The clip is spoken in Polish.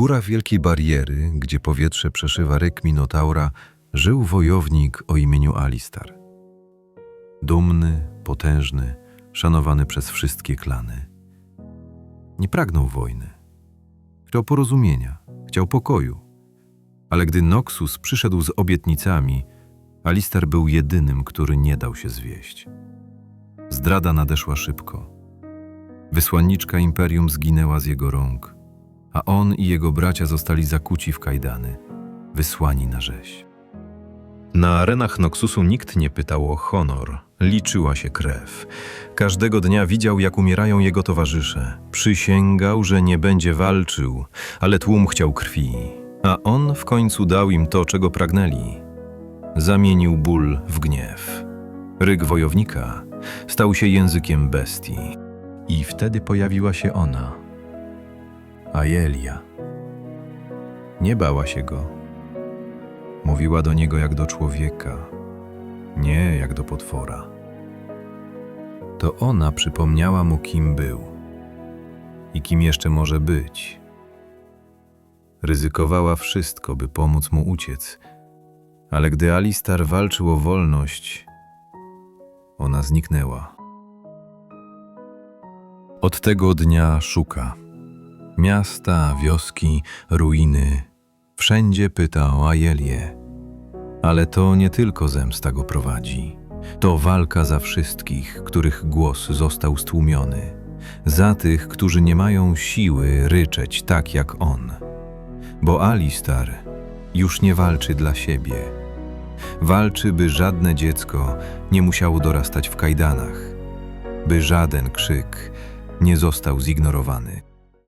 górach Wielkiej Bariery, gdzie powietrze przeszywa ryk Minotaura, żył wojownik o imieniu Alistar. Dumny, potężny, szanowany przez wszystkie klany. Nie pragnął wojny. Chciał porozumienia, chciał pokoju. Ale gdy Noxus przyszedł z obietnicami, Alistar był jedynym, który nie dał się zwieść. Zdrada nadeszła szybko. Wysłanniczka imperium zginęła z jego rąk, a on i jego bracia zostali zakuci w kajdany, wysłani na rzeź. Na arenach Noxusu nikt nie pytał o honor, liczyła się krew. Każdego dnia widział, jak umierają jego towarzysze. Przysięgał, że nie będzie walczył, ale tłum chciał krwi, a on w końcu dał im to, czego pragnęli. Zamienił ból w gniew. Ryk wojownika stał się językiem bestii. I wtedy pojawiła się ona, Aelia. Nie bała się go. Mówiła do niego jak do człowieka, nie jak do potwora. To ona przypomniała mu, kim był i kim jeszcze może być. Ryzykowała wszystko, by pomóc mu uciec, ale gdy Alistar walczył o wolność, ona zniknęła. Od tego dnia szuka. Miasta, wioski, ruiny. Wszędzie pyta o Aelię. Ale to nie tylko zemsta go prowadzi. To walka za wszystkich, których głos został stłumiony. Za tych, którzy nie mają siły ryczeć tak jak on. Bo Alistar już nie walczy dla siebie. Walczy, by żadne dziecko nie musiało dorastać w kajdanach. By żaden krzyk nie został zignorowany.